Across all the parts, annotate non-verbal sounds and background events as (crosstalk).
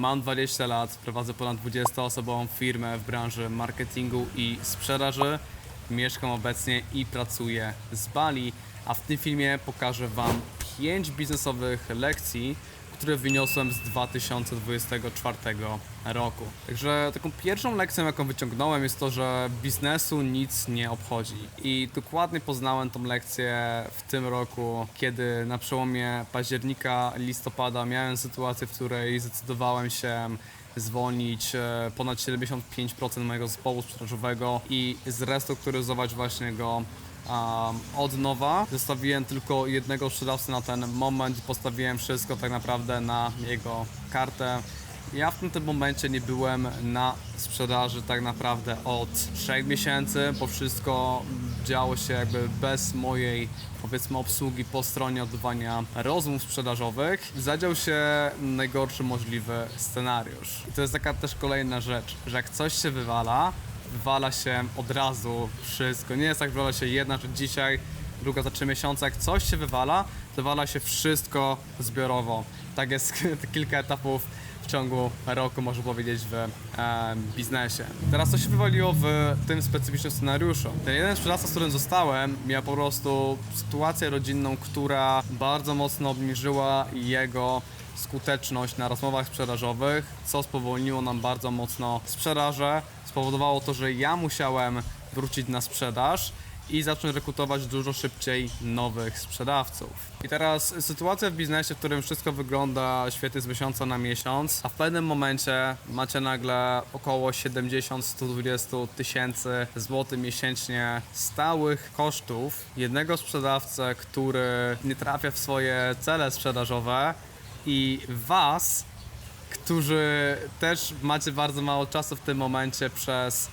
Mam 20 lat, prowadzę ponad 20-osobową firmę w branży marketingu i sprzedaży. Mieszkam obecnie i pracuję z Bali, a w tym filmie pokażę Wam 5 biznesowych lekcji, które wyniosłem z 2024 roku. Także taką pierwszą lekcją, jaką wyciągnąłem, jest to, że biznesu nic nie obchodzi. I dokładnie poznałem tą lekcję w tym roku, kiedy na przełomie października, listopada miałem sytuację, w której zdecydowałem się zwolnić e, ponad 75% mojego zespołu sprzedażowego i zrestrukturyzować właśnie go od nowa. Zostawiłem tylko jednego sprzedawcę na ten moment i postawiłem wszystko tak naprawdę na jego kartę. Ja w tym, momencie nie byłem na sprzedaży tak naprawdę od 3 miesięcy, bo wszystko działo się jakby bez mojej powiedzmy obsługi po stronie odbywania rozmów sprzedażowych. Zadział się najgorszy możliwy scenariusz. I to jest taka też kolejna rzecz, że jak coś się wywala, wywala się od razu wszystko. Nie jest tak, że wywala się jedna rzecz dzisiaj, druga za trzy miesiące. Jak coś się wywala, wywala się wszystko zbiorowo. Tak jest (laughs) kilka etapów ciągu roku, można powiedzieć, w e, biznesie. Teraz co się wywaliło w tym specyficznym scenariuszu? Ten jeden sprzedawca, z którym zostałem, miał po prostu sytuację rodzinną, która bardzo mocno obniżyła jego skuteczność na rozmowach sprzedażowych, co spowolniło nam bardzo mocno sprzedaże. Spowodowało to, że ja musiałem wrócić na sprzedaż i zacząć rekrutować dużo szybciej nowych sprzedawców. I teraz sytuacja w biznesie, w którym wszystko wygląda świetnie z miesiąca na miesiąc, a w pewnym momencie macie nagle około 70-120 tysięcy złotych miesięcznie stałych kosztów jednego sprzedawcę, który nie trafia w swoje cele sprzedażowe i was, którzy też macie bardzo mało czasu w tym momencie przez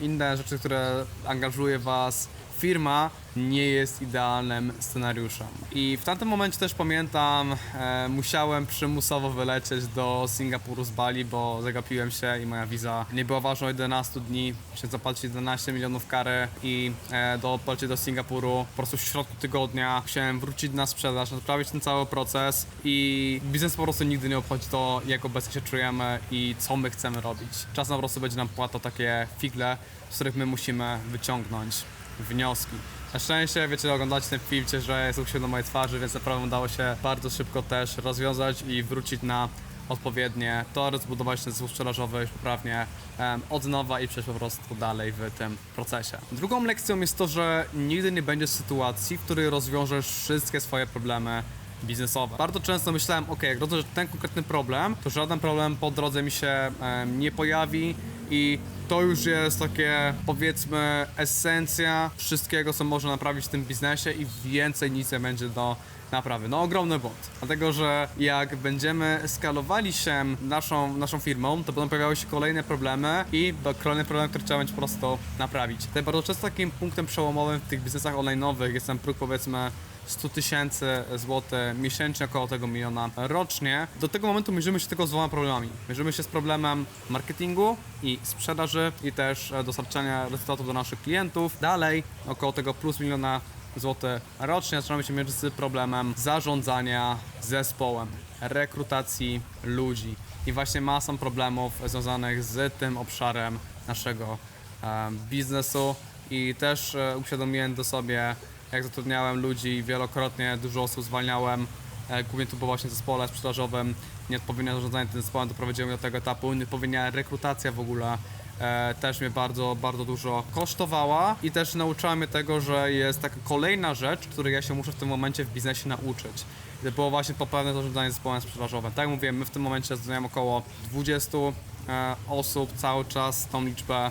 inne rzeczy, które angażuje was firma, nie jest idealnym scenariuszem. I w tamtym momencie też pamiętam, e, musiałem przymusowo wylecieć do Singapuru z Bali, bo zagapiłem się i moja wiza nie była ważna 11 dni. Musiałem zapłacić 11 milionów kary i e, do polecieć do Singapuru po prostu w środku tygodnia. Musiałem wrócić na sprzedaż, naprawić ten cały proces i biznes po prostu nigdy nie obchodzi to, jak obecnie się czujemy i co my chcemy robić. Czasem po prostu będzie nam płatał takie figle, z których my musimy wyciągnąć wnioski. Na szczęście, wiecie, oglądacie ten film, wiecie, że jest uśmiech na mojej twarzy, więc naprawdę udało się bardzo szybko też rozwiązać i wrócić na odpowiednie tory, zbudować ten zespół sprzedażowy już poprawnie em, od nowa i przejść po prostu dalej w tym procesie. Drugą lekcją jest to, że nigdy nie będzie sytuacji, w której rozwiążesz wszystkie swoje problemy biznesowe. Bardzo często myślałem, ok, jak rozwiążę ten konkretny problem, to żaden problem po drodze mi się nie pojawi i to już jest takie, powiedzmy, esencja wszystkiego, co można naprawić w tym biznesie i więcej nic nie będzie do naprawy. No ogromny błąd. Dlatego, że jak będziemy skalowali się naszą, naszą firmą, to będą pojawiały się kolejne problemy i kolejne problemy, które trzeba będzie po prostu naprawić. Tutaj bardzo często takim punktem przełomowym w tych biznesach online'owych jest ten próg, powiedzmy, 100 tysięcy złotych miesięcznie, około tego miliona rocznie. Do tego momentu mierzymy się tylko z dwoma problemami. Mierzymy się z problemem marketingu i sprzedaży i też e, dostarczania rezultatów do naszych klientów. Dalej, około tego plus miliona złotych rocznie zaczynamy się mierzyć z problemem zarządzania zespołem, rekrutacji ludzi i właśnie masą problemów związanych z tym obszarem naszego e, biznesu i też e, uświadomiłem to sobie, jak zatrudniałem ludzi wielokrotnie, dużo osób zwalniałem, e, głównie tu było właśnie w zespole sprzedażowym, nieodpowiednie zarządzanie tym zespołem doprowadziło mnie do tego etapu, nieodpowiednia rekrutacja w ogóle e, też mnie bardzo, bardzo dużo kosztowała. I też nauczyła mnie tego, że jest taka kolejna rzecz, której ja się muszę w tym momencie w biznesie nauczyć. I to było właśnie poprawne zarządzanie zespołem sprzedażowym. Tak jak mówiłem, my w tym momencie zatrudniamy około 20 e, osób, cały czas tą liczbę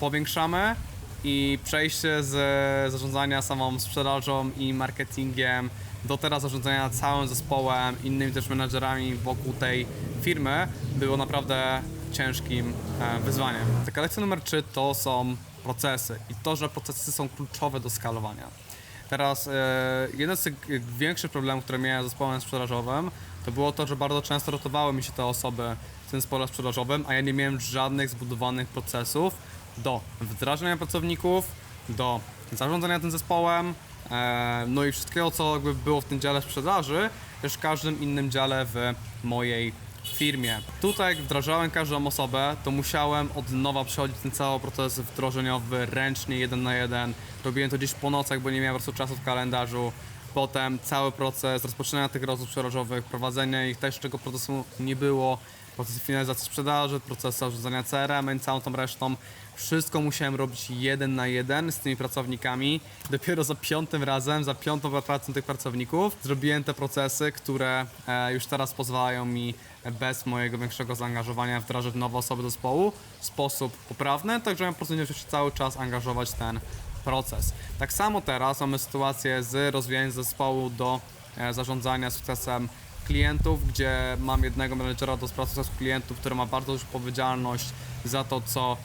powiększamy i przejście z zarządzania samą sprzedażą i marketingiem do teraz zarządzania całym zespołem, innymi też menadżerami wokół tej firmy było naprawdę ciężkim e, wyzwaniem. Taka lekcja numer 3 to są procesy i to, że procesy są kluczowe do skalowania. Teraz e, jeden z tych większych problemów, które miałem z zespołem sprzedażowym, to było to, że bardzo często rotowały mi się te osoby w tym zespole sprzedażowym, a ja nie miałem żadnych zbudowanych procesów do wdrażania pracowników, do zarządzania tym zespołem, e, no i wszystkiego, co jakby było w tym dziale sprzedaży, też w każdym innym dziale w mojej firmie. Tutaj jak wdrażałem każdą osobę, to musiałem od nowa przechodzić ten cały proces wdrożeniowy ręcznie, jeden na jeden. Robiłem to gdzieś po nocach, bo nie miałem po prostu czasu w kalendarzu. Potem cały proces rozpoczynania tych rozmów sprzedażowych, prowadzenia ich, też czego procesu nie było, proces finalizacji sprzedaży, proces zarządzania CRM i całą tą resztą. Wszystko musiałem robić jeden na jeden z tymi pracownikami. Dopiero za piątym razem, za piątą pracą tych pracowników zrobiłem te procesy, które e, już teraz pozwalają mi bez mojego większego zaangażowania wdrażać nowe osoby do zespołu w sposób poprawny, także ja po prostu cały czas angażować ten proces. Tak samo teraz mamy sytuację z rozwijaniem zespołu do e, zarządzania sukcesem klientów, gdzie mam jednego menedżera do spraw sukcesu klientów, który ma bardzo dużą odpowiedzialność za to, co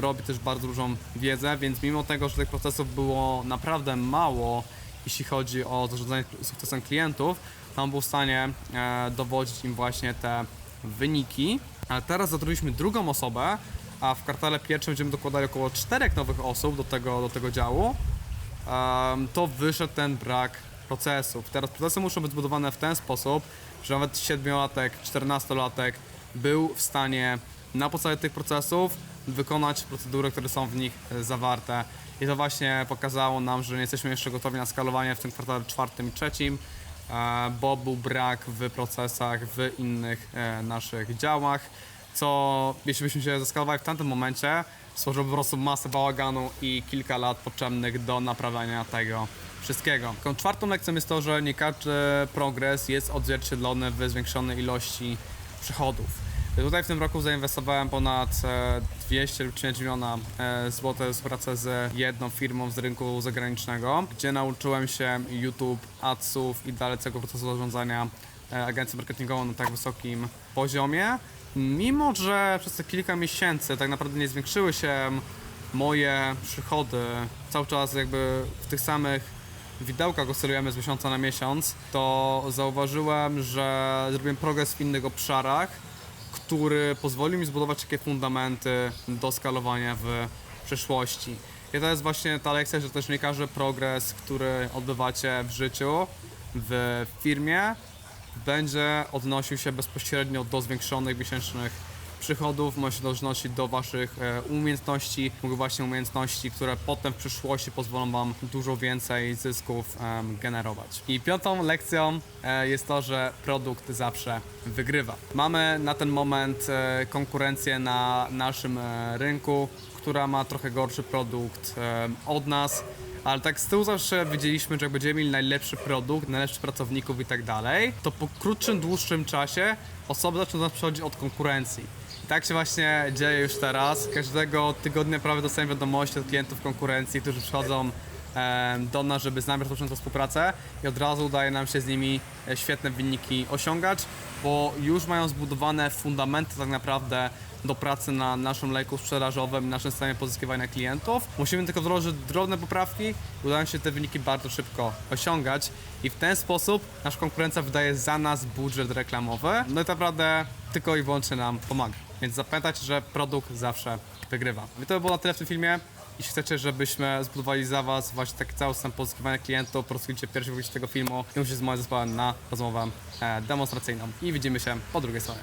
robi też bardzo dużą wiedzę, więc mimo tego, że tych procesów było naprawdę mało, jeśli chodzi o zarządzanie sukcesem klientów, on był w stanie e, dowodzić im właśnie te wyniki. Ale teraz zatrudniliśmy drugą osobę, a w kwartale pierwszym będziemy dokładali około czterech nowych osób do tego, do tego działu to wyszedł ten brak procesów. Teraz procesy muszą być zbudowane w ten sposób, że nawet 7-latek, 14-latek był w stanie na podstawie tych procesów wykonać procedury, które są w nich zawarte. I to właśnie pokazało nam, że nie jesteśmy jeszcze gotowi na skalowanie w tym kwartale czwartym i trzecim, e, bo był brak w procesach w innych e, naszych działach co jeśli byśmy się zaskalowali w tamtym momencie, stworzyłoby po prostu masę bałaganu i kilka lat potrzebnych do naprawiania tego wszystkiego. Czwartą lekcją jest to, że nie każdy progres jest odzwierciedlony w zwiększonej ilości przychodów. Tutaj w tym roku zainwestowałem ponad e, 200 lub 3 miliona e, złotych w współpracę z jedną firmą z rynku zagranicznego, gdzie nauczyłem się YouTube, adsów i dalszego procesu zarządzania e, agencją marketingową na tak wysokim poziomie. Mimo, że przez te kilka miesięcy tak naprawdę nie zwiększyły się moje przychody, cały czas jakby w tych samych widełkach oscylujemy z miesiąca na miesiąc, to zauważyłem, że zrobiłem progres w innych obszarach, który pozwoli mi zbudować takie fundamenty do skalowania w przyszłości. I to jest właśnie ta lekcja, że też nie każdy progres, który odbywacie w życiu, w firmie, będzie odnosił się bezpośrednio do zwiększonych miesięcznych przychodów, może się odnosić do Waszych e, umiejętności, właśnie umiejętności, które potem w przyszłości pozwolą Wam dużo więcej zysków generować. I piątą lekcją e, jest to, że produkt zawsze wygrywa. Mamy na ten moment e, konkurencję na naszym rynku, która ma trochę gorszy produkt od nas. Ale tak z tyłu zawsze wiedzieliśmy, że jak będziemy mieli najlepszy produkt, najlepszych pracowników i tak dalej, to po krótszym, dłuższym czasie osoby zaczną nas przechodzić od konkurencji. I tak się właśnie dzieje już teraz. Każdego tygodnia prawie dostaję wiadomości od klientów konkurencji, którzy przychodzą do nas, żeby z nami rozpocząć tę współpracę i od razu udaje nam się z nimi e, świetne wyniki osiągać, bo już mają zbudowane fundamenty tak naprawdę do pracy na naszym lejku sprzedażowym, naszym systemie pozyskiwania klientów. Musimy tylko wdrożyć drobne poprawki udają się te wyniki bardzo szybko osiągać i w ten sposób nasza konkurencja wydaje za nas budżet reklamowy. No i tak naprawdę tylko i wyłącznie nam pomaga. Więc zapamiętajcie, że produkt zawsze wygrywa. I to by było na tyle w tym filmie. Jeśli chcecie, żebyśmy zbudowali za Was właśnie taki cały system pozyskiwania klientów, prosujcie pierwszy wyjście tego filmu i musicie z moim zespołem na rozmowę e, demonstracyjną. I widzimy się po drugiej stronie.